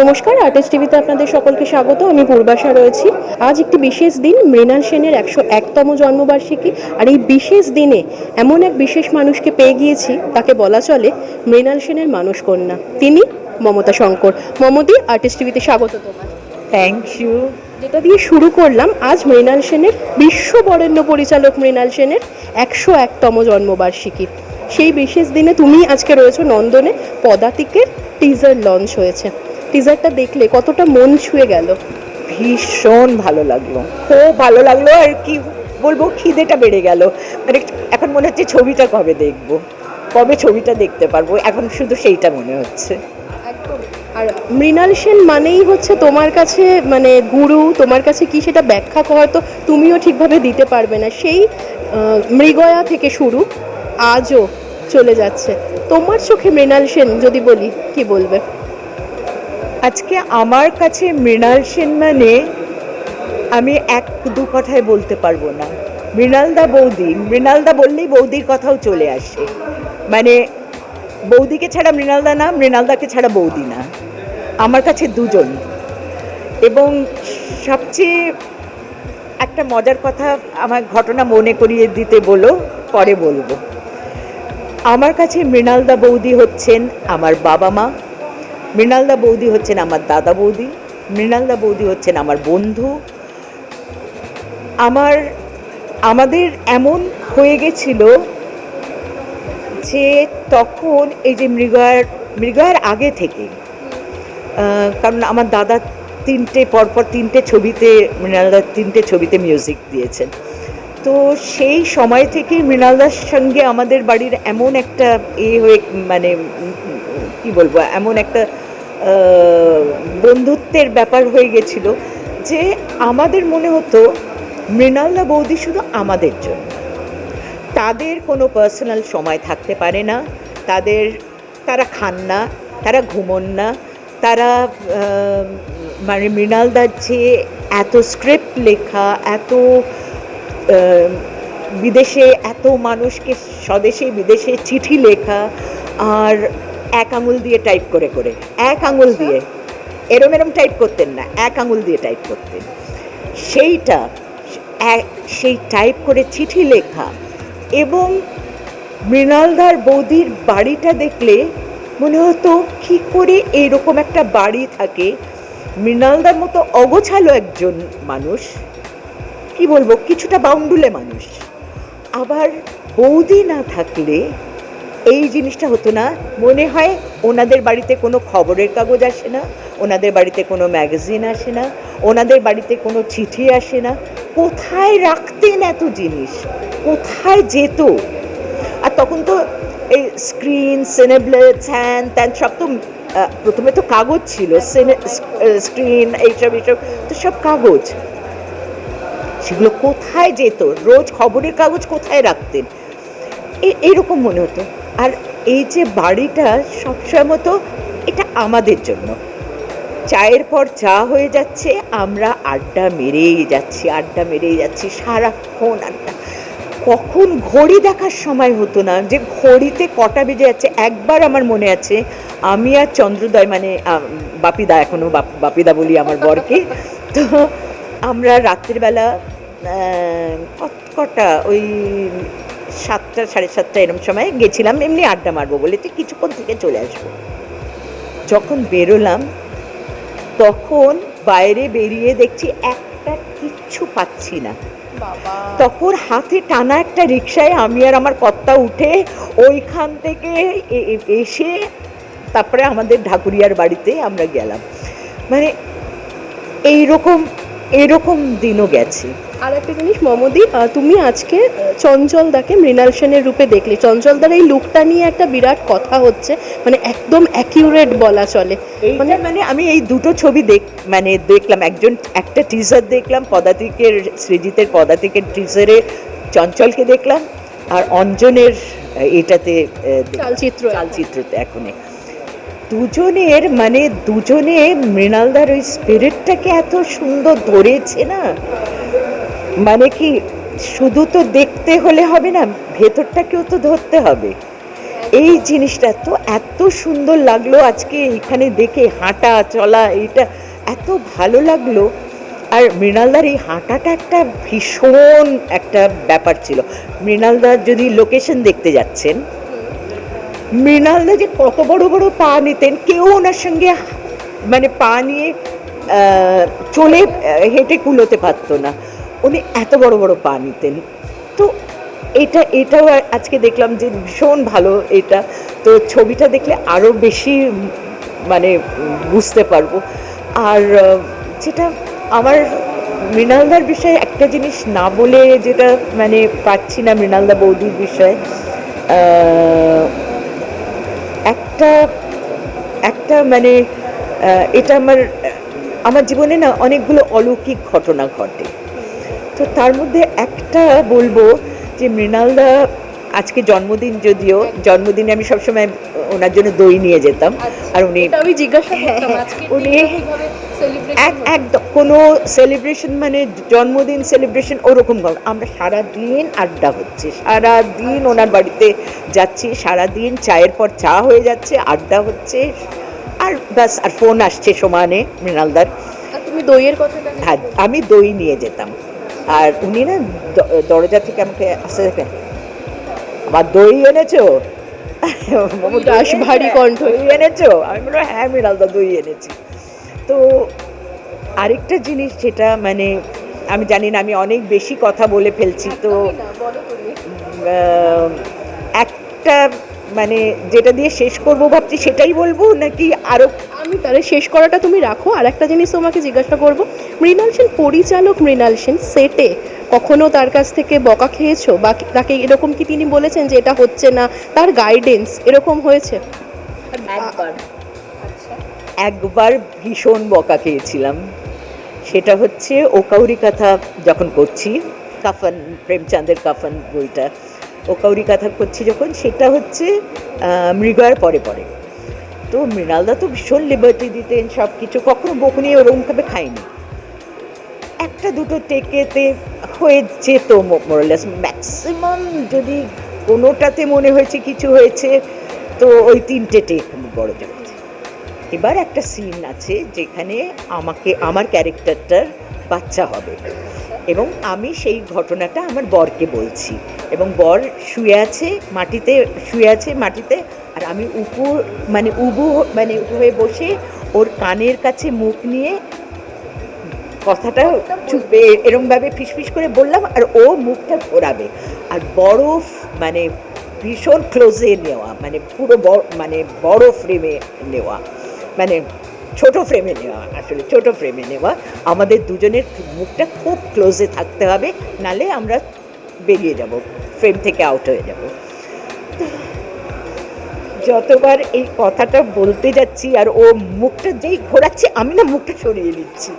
নমস্কার আর্টিস্ট টিভিতে আপনাদের সকলকে স্বাগত। আমি পূর্বাশা রয়েছি। আজ একটি বিশেষ দিন মৃণাল সেনের একশো একতম জন্মবার্ষিকী। আর এই বিশেষ দিনে এমন এক বিশেষ মানুষকে পেয়ে গিয়েছি তাকে বলা চলে মৃণাল সেনের মানুষ কন্যা তিনি মমতা শঙ্কর। মমতি আর্টিস্ট টিভিতে স্বাগত তোমার। থ্যাংক ইউ যেটা দিয়ে শুরু করলাম আজ মৃণাল সেনের বিশ্ব বরেণ্য পরিচালক মৃণাল সেনের একশো একতম জন্মবার্ষিকী। সেই বিশেষ দিনে তুমি আজকে রয়েছো নন্দনে পদাতিকের টিজার লঞ্চ হয়েছে। টিজারটা দেখলে কতটা মন ছুঁয়ে গেল। ভীষণ ভালো লাগল। খুব ভালো লাগল আর কি বলব খিদেটা বেড়ে গেল। মানে এখন মনে হচ্ছে ছবিটা কবে দেখব কবে ছবিটা দেখতে পারব এখন শুধু সেইটা মনে হচ্ছে। আর মৃণাল সেন মানেই হচ্ছে তোমার কাছে মানে গুরু তোমার কাছে কি সেটা ব্যাখ্যা হয়তো তুমিও ঠিকভাবে দিতে পারবে না। সেই মৃগয়া থেকে শুরু আজও চলে যাচ্ছে। তোমার চোখে মৃণাল সেন যদি বলি কি বলবে? আজকে আমার কাছে মৃণাল সেন মানে আমি এক দু কথায় বলতে পারব না। মৃণালদা বৌদি, মৃণালদা বললেই বৌদির কথাও চলে আসে। মানে বৌদিকে ছাড়া মৃণালদা না, মৃণালদাকে ছাড়া বৌদি না। আমার কাছে দুজন। এবং সবচেয়ে একটা মজার কথা আমার ঘটনা মনে করিয়ে দিতে বলো, পরে বলব। আমার কাছে মৃণালদা বৌদি হচ্ছেন আমার বাবা মা। মৃণালদা বৌদি হচ্ছেন আমার দাদা বৌদি, মৃণালদা বৌদি হচ্ছেন আমার বন্ধু। আমার, আমাদের এমন হয়ে গেছিল যে তখন এই যে মৃগয়ার মৃগয়ার আগে থেকে কারণ আমার দাদা তিনটে, পরপর তিনটে ছবিতে মৃণালদার তিনটে ছবিতে মিউজিক দিয়েছেন। তো সেই সময় থেকেই মৃণালদার সঙ্গে আমাদের বাড়ির এমন একটা এ হয়ে মানে কি বলব, এমন একটা বন্ধুত্বের ব্যাপার হয়ে গেছিল যে আমাদের মনে হতো মৃণালদা বৌদি শুধু আমাদের জন্য। তাদের কোনো পার্সোনাল সময় থাকতে পারে না। তাদের, তারা খান না, তারা ঘুমন না। তারা মানে মৃণালদার যে এত স্ক্রিপ্ট লেখা, এত বিদেশে এত মানুষকে স্বদেশে বিদেশে চিঠি লেখা, আর এক আঙুল দিয়ে টাইপ করে করে। এক আঙুল দিয়ে। এরম এরম টাইপ করতেন না। এক আঙুল দিয়ে টাইপ করতেন। সেইটা সেই টাইপ করে চিঠি লেখা এবং মৃণালদার বৌদির বাড়িটা দেখলে মনে হতো, কী করে এইরকম একটা বাড়ি থাকে? মৃণালদার মতো অগোছালো একজন মানুষ, কি বলব, কিছুটা বাউন্ডুলে মানুষ। আবার বৌদি না থাকলে এই জিনিসটা হতো না। মনে হয় ওনাদের বাড়িতে কোনো খবরের কাগজ আসে না, ওনাদের বাড়িতে কোনো ম্যাগাজিন আসে না, ওনাদের বাড়িতে কোনো চিঠি আসে না। কোথায় রাখতেন এত জিনিস? কোথায় যেত? আর তখন তো এই স্ক্রিন, সিনেব্লেটস, হ্যান ত্যান সব তো প্রথমে তো কাগজ ছিল স্ক্রিন, এইসব এইসব, তো সব কাগজ। সেগুলো কোথায় যেত? রোজ খবরের কাগজ কোথায় রাখতেন? এরকম মনে হতো। আর এই যে বাড়িটা সবসময় মতো এটা আমাদের জন্য। চায়ের পর চা হয়ে যাচ্ছে, আমরা আড্ডা মেরেই যাচ্ছি, আড্ডা মেরেই যাচ্ছি সারাক্ষণ আড্ডা। কখন ঘড়ি দেখার সময় হতো না যে ঘড়িতে কটা বেজে যাচ্ছে, একবার আমার মনে আছে, আমি আর চন্দ্রদয় মানে বাপিদা এখনও বাপ- বাপিদা বলি আমার বরকে, তো আমরা রাত্রিবেলা কটা ওই সাতটা সাড়ে সাতটা এরম সময় গেছিলাম এমনি আড্ডা মারবো বলে তো কিছুক্ষণ থেকে চলে আসব। যখন বেরোলাম তখন বাইরে বেরিয়ে দেখছি একটা কিচ্ছু পাচ্ছি না। তখন হাতে টানা একটা রিক্সায় আমি আর আমার কর্তা উঠে ওইখান থেকে এসে তারপরে আমাদের ঢাকুরিয়ার বাড়িতে আমরা গেলাম। মানে এইরকম এরকম দিনও গেছে। আর একটা জিনিস মমদি তুমি আজকে চঞ্চলদাকে মৃণাল সেনের রূপে দেখলে। চঞ্চলদার এই লুকটা নিয়ে একটা বিরাট কথা হচ্ছে মানে একদম অ্যাকিউরেট বলা চলে। মানে মানে আমি এই দুটো ছবি দেখ মানে দেখলাম একজন একটা টিজার দেখলাম পদাতিকের সৃজিতের পদাতিকের টিজারে চঞ্চলকে দেখলাম আর অঞ্জনের এটাতে। চালচিত্র চালচিত্রতে এখন দুজনের মানে দুজনে মৃণালদার ওই স্পিরিটটাকে এত সুন্দর ধরেছে না? মানে কি, শুধু তো দেখতে হলে হবে না, ভেতরটাকেও তো ধরতে হবে। এই জিনিসটা তো এত সুন্দর লাগল আজকে এখানে দেখে, হাঁটা, চলা এটা এত ভালো লাগল। আর মৃণালদার এই হাঁটাটা একটা ভীষণ একটা ব্যাপার ছিল। মৃণালদার যদি লোকেশন দেখতে যাচ্ছেন, মৃণালদা যে কত বড় বড় পা নিতেন, কেউ ওনার সঙ্গে মানে পা নিয়ে চলে হেঁটে কুলোতে পারতো না। উনি এত বড় বড় পা নিতেন। তো এটা, এটাও আজকে দেখলাম যে ভীষণ ভালো এটা। তো ছবিটা দেখলে আরও বেশি মানে বুঝতে পারব। আর যেটা আমার মৃণালদার বিষয়ে একটা জিনিস না বলে যেটা মানে পাচ্ছি না মৃণালদা বৌদির বিষয়ে একটা একটা মানে এটা আমার আমার জীবনে না অনেকগুলো অলৌকিক ঘটনা ঘটে। তো তার মধ্যে একটা বলব যে মৃণালদা আজকে জন্মদিন যদিও জন্মদিনে আমি সবসময় ওনার জন্য দই নিয়ে যেতাম। আর উনি আমি জিজ্ঞাসা করতাম হ্যাঁ, উনি- এক একদম কোনো সেলিব্রেশন মানে জন্মদিন সেলিব্রেশন ওরকম আমরা সারা দিন আড্ডা হচ্ছে সারা দিন ওনার বাড়িতে যাচ্ছি সারা দিন চায়ের পর চা হয়ে যাচ্ছে আড্ডা হচ্ছে আর ব্যাস আর ফোন আসছে সমানে মৃণালদার তুমি দইয়ের কথাটা হ্যাঁ আমি দই নিয়ে যেতাম। আর উনি না দরজা থেকে আমাকে আসতে দেখেন। আমার দই এনেছো? রাস ভারী? কণ্ঠ। দই এনেছো? আমি বললাম হ্যাঁ মৃণালদা দই এনেছি। তো আরেকটা জিনিস যেটা মানে আমি জানি না আমি অনেক বেশি কথা বলে ফেলছি। তো একটা মানে যেটা দিয়ে শেষ করব ভাবছি সেটাই বলব নাকি আরও তাহলে শেষ করাটা তুমি রাখো। আর একটা জিনিস তোমাকে জিজ্ঞাসা করব মৃণাল সেন পরিচালক মৃণাল সেন সেটে কখনো তার কাছ থেকে বকা খেয়েছো? বা তাকে এরকম কি তিনি বলেছেন যে এটা হচ্ছে না? তার গাইডেন্স এরকম হয়েছে? একবার। একবার ভীষণ বকা খেয়েছিলাম। সেটা হচ্ছে ও কাউরি কথা যখন করছি কাফন প্রেমচাঁদের কাফন বইটা ও কাউরি কথা করছি যখন সেটা হচ্ছে মৃগয়ার পরে পরে। তো মৃণালদা তো ভীষণ লিবার্টি দিতেন সব কিছু কখনো বকুনি ওরকমভাবে খায়নি। একটা দুটো টেকেতে হয়ে যেত মোরালেস ম্যাক্সিমাম যদি কোনোটাতে মনে হয়েছে কিছু হয়েছে, তো ওই তিনটে টেক বড় জগতে এবার একটা সিন আছে যেখানে আমাকে, আমার ক্যারেক্টারটার বাচ্চা হবে। এবং আমি সেই ঘটনাটা আমার বরকে বলছি। এবং বর শুয়ে আছে মাটিতে, শুয়ে আছে মাটিতে আর আমি উপু মানে উবু মানে উবু হয়ে বসে ওর কানের কাছে মুখ নিয়ে কথাটা চুপ এরমভাবে ফিসফিস করে বললাম আর ও মুখটা ঘোরাবে। আর বরফ মানে ভীষণ ক্লোজে নেওয়া মানে পুরো মানে বড় ফ্রেমে নেওয়া মানে ছোট ফ্রেমে নেওয়া, আসলে ছোট ফ্রেমে নেওয়া। আমাদের দুজনের মুখটা খুব ক্লোজে থাকতে হবে, নালে আমরা বেরিয়ে যাব ফ্রেম থেকে আউট হয়ে যাব। যতবার এই কথাটা বলতে যাচ্ছি আর ও মুখটা যেই ঘোরাচ্ছে, আমি না মুখটা সরিয়ে নিচ্ছি।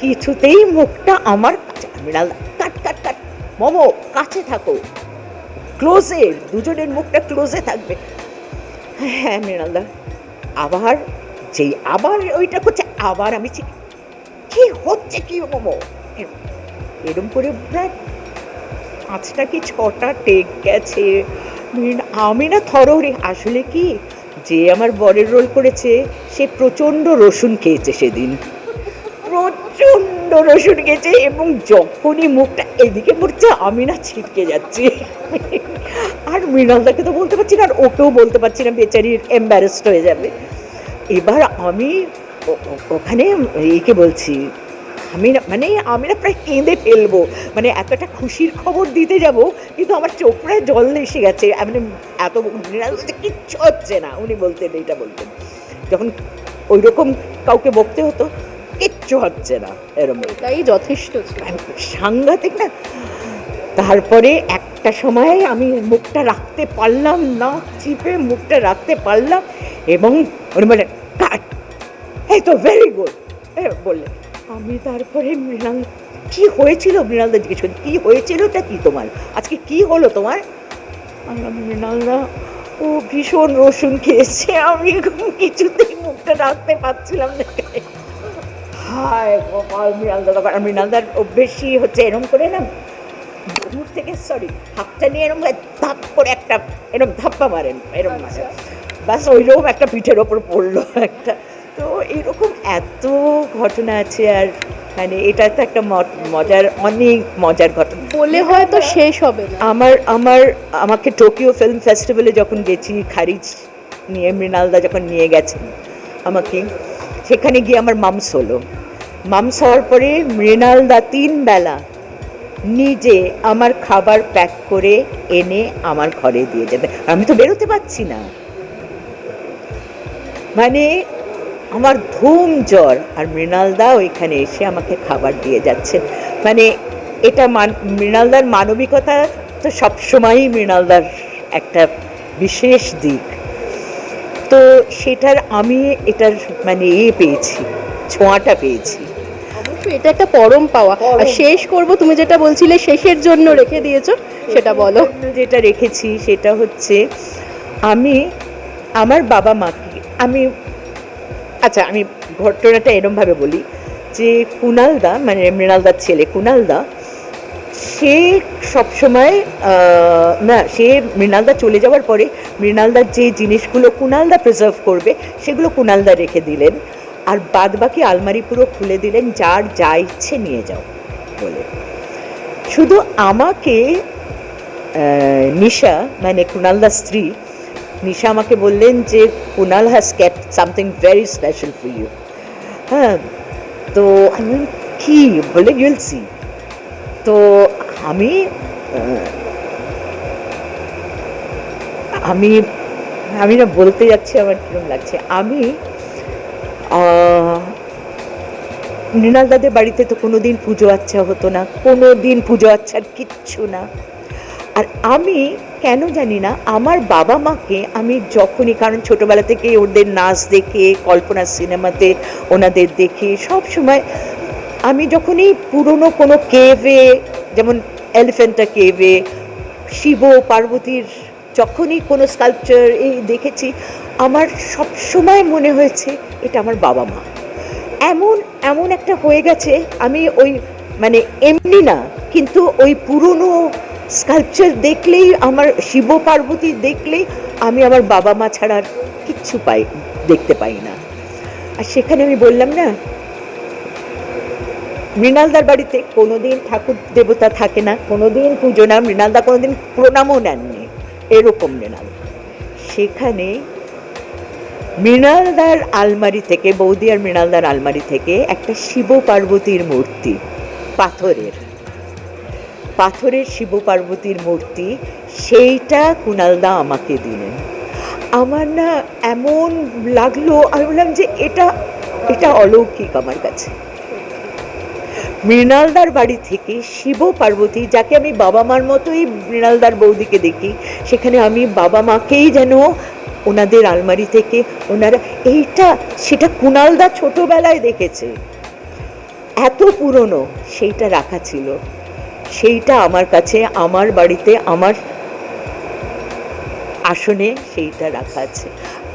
কিছুতেই মুখটা আমার কাছে মৃণাল কাট কাট কাট। মোমো, কাছে থাকো। ক্লোজে, দুজনের মুখটা ক্লোজে থাকবে। হ্যাঁ মৃণালদা। আবার যেই, আবার ওইটা করছে, আবার আমি চিক- কি হচ্ছে কি মোমো? এরম করে প্রায় পাঁচটা কি ছটা টেক গেছে। মিন- আমি না থরহরি। আসলে কি? যে আমার বরের রোল করেছে, সে প্রচণ্ড রসুন খেয়েছে সেদিন। প্রচণ্ড রসুন খেয়েছে এবং যখনই মুখটা এদিকে পড়ছে, আমি না ছিটকে যাচ্ছি। আর মৃণালদাকে তো বলতে পারছি না, আর ওকেও বলতে পারছি না বেচারি এম্বারেসড হয়ে যাবে। এবার আমি ওখানে একে বলছি আমি না মানে আমি না প্রায় কেঁদে ফেলব। মানে এতটা খুশির খবর দিতে যাব কিন্তু আমার চোখ প্রায় জল এসে গেছে। মানে এত কিচ্ছু হচ্ছে না উনি বলতেন এইটা বলতেন। যখন ওই রকম কাউকে বকতে হতো কিচ্ছু হচ্ছে না এরম এটাই যথেষ্ট সাংঘাতিক না। তারপরে একটা সময় আমি মুখটা রাখতে পারলাম না চিপে মুখটা রাখতে পারলাম এবং উনি বলে কাট এই তো ভেরি গুড বললেন আমি তারপরে মৃণাল কি হয়েছিল মৃণালদা জিজ্ঞেস করি কী হয়েছিলটা কি তোমার? আজকে কি হলো তোমার? মৃণালদা ও ভীষণ রসুন খেয়েছে আমি কিছুতেই মুখটা রাখতে পারছিলাম না। হায় গোপাল মৃণালদা তখন মৃণালদার অভ্যেসই হচ্ছে এরম করে না দূর থেকে সরি হাতটা নিয়ে এরকম ধাপ করে একটা এরকম ধাপ্পা মারেন এরকম মারেন। বাস ওইরকম একটা পিঠের ওপর পড়ল একটা। এরকম এত ঘটনা আছে আর মানে এটা তো একটা মজার অনেক মজার ঘটনা। বলে হয়তো শেষ হবে আমার আমার আমাকে টোকিও ফিল্ম ফেস্টিভ্যালে যখন গেছি খারিজ নিয়ে মৃণালদা যখন নিয়ে গেছেন আমাকে সেখানে গিয়ে আমার মামস হলো মামস হওয়ার পরে মৃণালদা তিন বেলা নিজে আমার খাবার প্যাক করে এনে আমার ঘরে দিয়ে যেতে। আমি তো বেরোতে পারছি না। মানে আমার ধুম জ্বর আর মৃণালদা ওইখানে এসে আমাকে খাবার দিয়ে যাচ্ছেন মানে এটা মান মৃণালদার মানবিকতা তো সবসময়ই মৃণালদার একটা বিশেষ দিক। তো সেটার আমি এটার মানে এ পেয়েছি ছোঁয়াটা পেয়েছি। এটা একটা পরম পাওয়া। আর শেষ করব তুমি যেটা বলছিলে শেষের জন্য রেখে দিয়েছ সেটা বলো। যেটা রেখেছি সেটা হচ্ছে আমি আমার বাবা মাকে আমি আচ্ছা আমি ঘটনাটা এরমভাবে বলি যে কুনালদা মানে মৃণালদার ছেলে কুনালদা, সে সবসময় না, সে মৃণালদা চলে যাওয়ার পরে মৃণালদার যে জিনিসগুলো কুনালদা প্রিজার্ভ করবে, সেগুলো কুনালদা রেখে দিলেন। আর বাদ বাকি আলমারি পুরো খুলে দিলেন, যার যা ইচ্ছে নিয়ে যাও বলে। শুধু আমাকে নিশা মানে কুনালদার স্ত্রী নিশা আমাকে বললেন যে Kunal has kept something very special for you হ্যাঁ তো আমি কি? বলে ইউল সি তো আমি আমি আমি না বলতে যাচ্ছি, আমার কিরম লাগছে। আমি মৃণাল দাদের বাড়িতে তো কোনো দিন পুজো আচ্ছা হতো না কোনো দিন পুজো আচ্ছার কিচ্ছু না। আমি কেন জানি না, আমার বাবা মাকে আমি যখনই, কারণ ছোটোবেলা থেকে ওদের নাচ দেখে, কল্পনা সিনেমাতে ওনাদের দেখে, সব সময় আমি যখনই পুরনো কোনো কেভে, যেমন এলিফেন্টা কেভে, শিব পার্বতীর যখনই কোনো স্কাল্পচার এই দেখেছি, আমার সব সময় মনে হয়েছে এটা আমার বাবা মা। এমন এমন একটা হয়ে গেছে, আমি ওই মানে এমনি না, কিন্তু ওই পুরনো স্কাল্পচার দেখলেই, আমার শিব পার্বতী দেখলেই আমি আমার বাবা মা ছাড়া আর কিচ্ছু পাই, দেখতে পাই না। আর সেখানে আমি বললাম, না, মৃণালদার বাড়িতে কোনোদিন ঠাকুর দেবতা থাকে না, কোনোদিন পুজো না, মৃণালদা কোনোদিন প্রণামও নেননি, এরকম মৃণাল। সেখানে মৃণালদার আলমারি থেকে, বৌদি আর মৃণালদার আলমারি থেকে একটা শিব পার্বতীর মূর্তি, পাথরের। পাথরের শিব পার্বতীর মূর্তি, সেইটা কুণালদা আমাকে দিলেন। আমার না এমন লাগল, আমি বললাম যে এটা এটা অলৌকিক আমার কাছে। মৃণালদার বাড়ি থেকে শিব পার্বতী যাকে আমি বাবা মার মতোই মৃণালদার বৌদিকে দেখি, সেখানে আমি বাবা মাকেই যেন ওনাদের আলমারি থেকে ওনারা, এইটা, সেটা কুণালদা ছোটোবেলায় দেখেছে। এত পুরনো, সেইটা রাখা ছিল। সেইটা আমার কাছে আমার বাড়িতে আমার আসনে সেইটা রাখা আছে।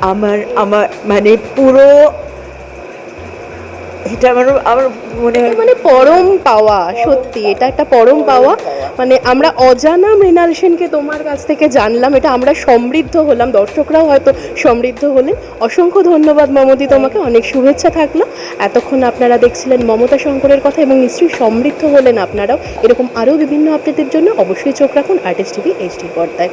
আমার আমার মানে পুরো এটা আমার আমার মনে হয় মানে পরম পাওয়া, সত্যি। এটা একটা পরম পাওয়া। মানে আমরা অজানা মৃণাল সেনকে তোমার কাছ থেকে জানলাম। এটা আমরা সমৃদ্ধ হলাম। দর্শকরাও হয়তো সমৃদ্ধ হলেন। অসংখ্য ধন্যবাদ মমতি তোমাকে। অনেক শুভেচ্ছা থাকল। এতক্ষণ আপনারা দেখছিলেন মমতা শঙ্করের কথা এবং নিশ্চয়ই সমৃদ্ধ হলেন আপনারাও। এরকম আরও বিভিন্ন আপডেটের জন্য অবশ্যই চোখ রাখুন আর্টিস্ট টিভি এইচডি পর্দায়।